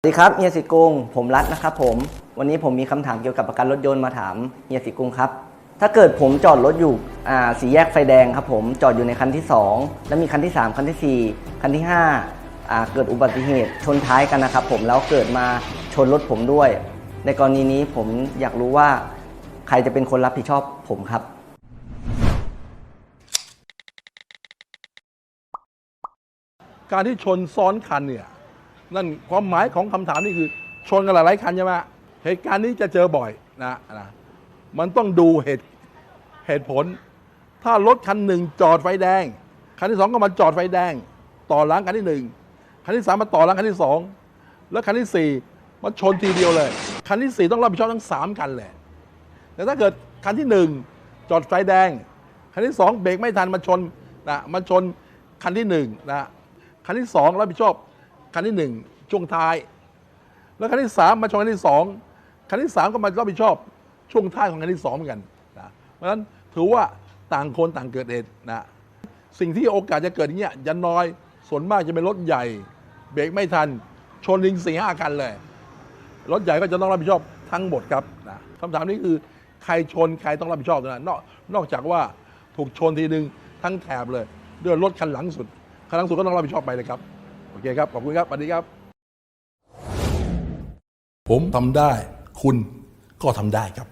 สวัสดีครับเฮียสิกรุงผมรัฐนะครับผมวันนี้ผมมีคำถามเกี่ยวกับประกันรถยนต์มาถามเฮียสิกรุงครับ ถ้าเกิดผมจอดรถอยู่อ่าสี่แยกไฟแดงครับผมจอดอยู่ในคันที่ 2 แล้วมีคันที่ 3 คันทีสี่4 คันที่5อ่าเกิดอุบัติเหตุชนท้ายกันนะครับผมแล้วเกิดมาชนรถผมด้วย ในกรณีนี้ผมอยากรู้ว่าใครจะเป็นคนรับผิดชอบผมครับการที่ชนซ้อนคันเนี่ย นั่นความหมายของคำถามนี่คือชนกันหลายคันใช่ไหมเหตุการณ์นี้จะเจอบ่อยนะนะมันต้องดูเหตุเหตุผล ถ้ารถคันหนึ่งจอดไฟแดง คันที่สองก็มาจอดไฟแดง ต่อหล้างคันที่หนึ่งคันที่สามมาต่อหล้างคันที่สองแล้วคันที่สี่มาชนทีเดียวเลย คันที่สี่ต้องรับผิดชอบทั้งสามคันแหละแต่ถ้าเกิดคันที่หนึ่งจอดไฟแดง คันที่สองเบรกไม่ทันมาชนนะมาชนคันที่หนึ่งนะคันที่สองรับผิดชอบ คันที่หนึ่งช่วงท้าย แล้วคันที่สามมาชนคันที่สองคันที่สามก็มารับผิดชอบช่วงท้ายของคันที่สองเหมือนกันนะเพราะฉะนั้นถือว่าต่างคนต่างเกิดเหตุนะสิ่งที่โอกาสจะเกิดอย่างเงี้ยยันน้อยส่วนมากจะเป็นรถใหญ่ เบรกไม่ทัน ชนลิงสี่ห้าคันเลย รถใหญ่ก็จะต้องรับผิดชอบทั้งหมดครับนะคำถามนี้คือใครชนใครต้องรับผิดชอบนะนอกนอกจากว่าถูกชนทีหนึ่งทั้งแถบเลย ด้วยรถคันหลังสุดคันหลังสุดก็ต้องรับผิดชอบไปเลยครับ เคครับ ขอบคุณครับสวัสดีครับ ผมทำได้ คุณก็ทำได้ครับ